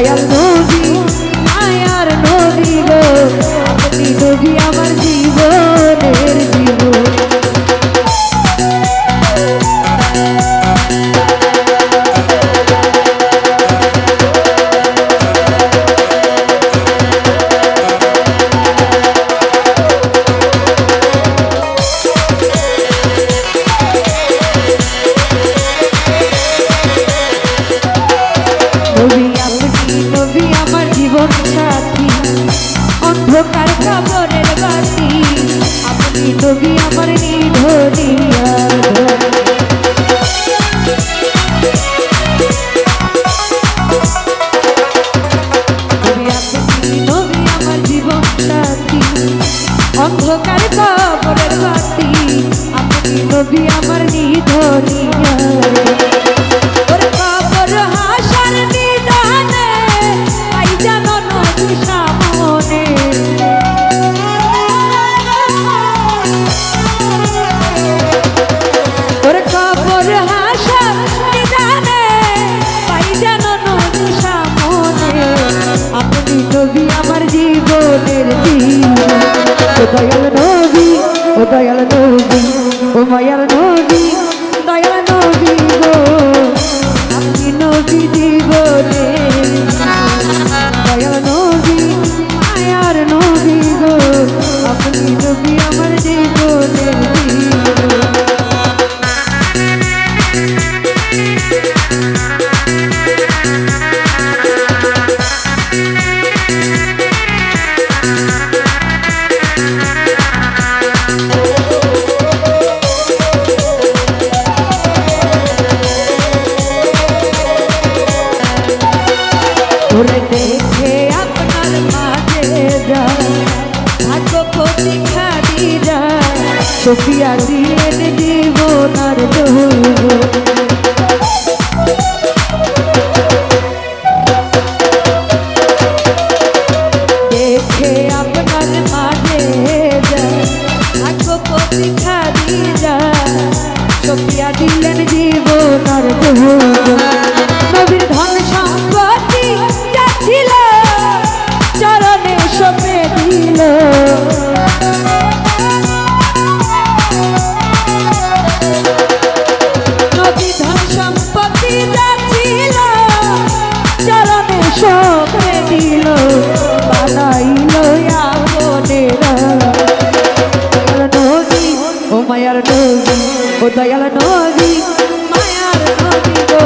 জীবন ধোকার খবরের বাসি আপনি তবি আমার নিধনী দয়াল নবী ও দয়াল নবী ও মায়াল নবী দয়াল নবী গো। আপনি নবী জীবনে সফিয়া জীবন আর যৌবন। দেখে আপনার মাঝে প্রতীক্ষা দিয়ে যায় সফিয়া দিলেন আর যৌবন। নবীর ধন সম্পত্তি ছিল চরণে সপে দিল দয়াল নদী মায়ার নদী গো।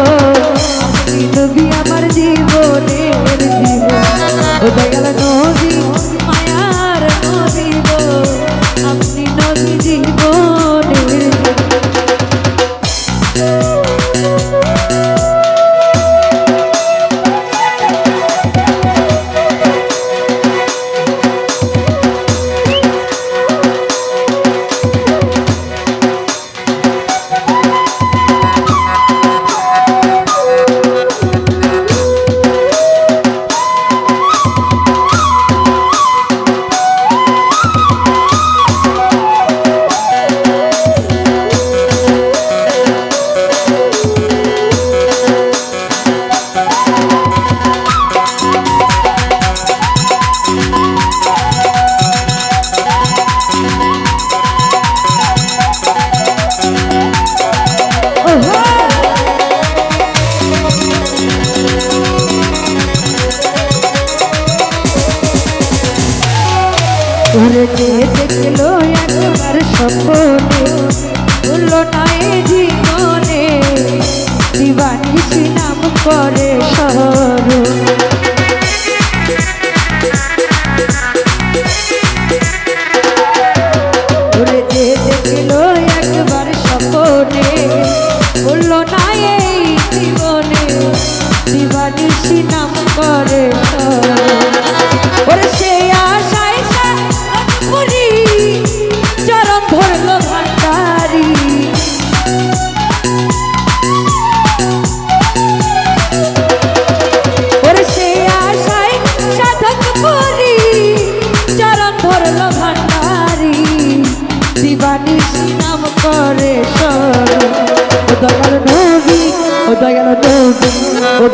নবী আমার জীবনের জীবন। ও দয়াল নদী একবার সপনে বলল না এ জীবনে। দিবানিসি নাম করে স্মরণ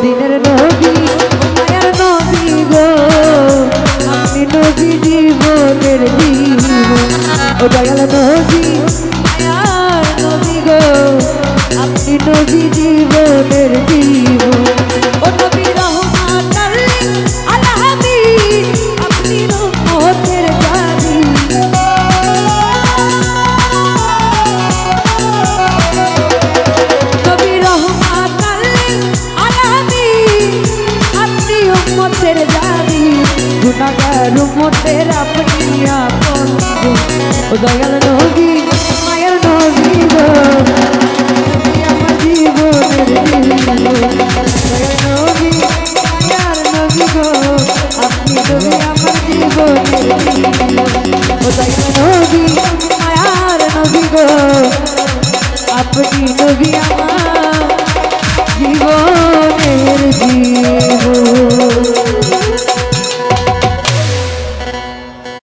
দিনের নবী মায়ার নবী গো। আপনি নবী জীবনের জীবন ও দয়াল নবী আপনি উম্মতের জানি গুনাহগার উম্মতের আপনি আপন ও দয়াল নবী মায়ের নবী গো তুমি আমার জীবনের জীবন দয়াল নবী মায়ার নবী গো আপনি তুমি আমার জীবনের জীবন ও দয়াল নবী মায়ার নবী গো